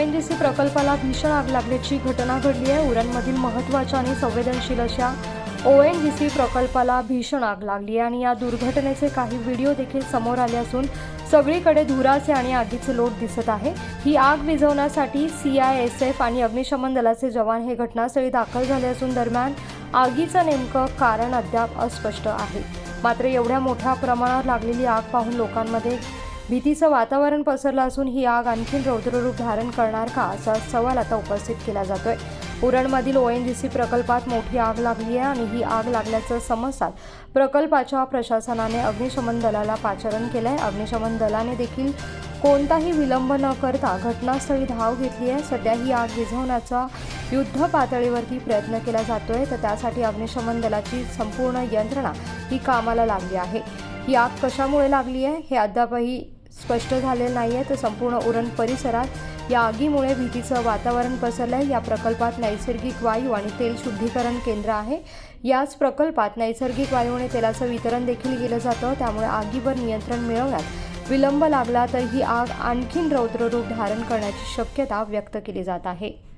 प्रकल्पाला भीषण आग लागल्याची घटना घडली आहे. उरणमधील महत्त्वाच्या आणि संवेदनशील अशा ओ एन जी सी प्रकल्पाला भीषण आग लागली आहे आणि या दुर्घटनेचे काही व्हिडिओ देखील समोर आले असून सगळीकडे धुराचे आणि आगीचे लोट दिसत आहे. ही आग विझवण्यासाठी सी आय एस एफ आणि अग्निशमन दलाचे जवान हे घटनास्थळी दाखल झाले असून दरम्यान आगीचं नेमकं कारण अद्याप अस्पष्ट आहे. मात्र एवढ्या मोठ्या प्रमाणावर लागलेली आग पाहून लोकांमध्ये भीतीचं वातावरण पसरलं असून ही आग आणखीन रौद्ररूप धारण करणार का असा सवाल आता उपस्थित केला जातोय. उरणमधील ओ एन जी सी प्रकल्पात मोठी आग लागली आहे आणि ही आग लागल्याचं समजतात प्रकल्पाच्या प्रशासनाने अग्निशमन दलाला पाचारण केलंय. अग्निशमन दलाने देखील कोणताही विलंब न करता घटनास्थळी धाव घेतली आहे. सध्या ही आग विझवण्याचा युद्ध पातळीवरती प्रयत्न केला जातोय. तर त्यासाठी अग्निशमन दलाची संपूर्ण यंत्रणा ही कामाला लागली आहे. ही आग कशामुळे लागली आहे हे अद्यापही स्पष्ट झालेलं नाही आहे तर संपूर्ण उरण परिसरात या आगीमुळे भीतीचं वातावरण पसरलं आहे या प्रकल्पात नैसर्गिक वायू आणि तेल शुद्धीकरण केंद्र आहे. याच प्रकल्पात नैसर्गिक वायू आणि तेलाचं वितरण देखील केलं जातं. त्यामुळे आगीवर नियंत्रण मिळवण्यात विलंब लागला तर ही आग आणखीन रौद्ररूप धारण करण्याची शक्यता व्यक्त केली जात आहे.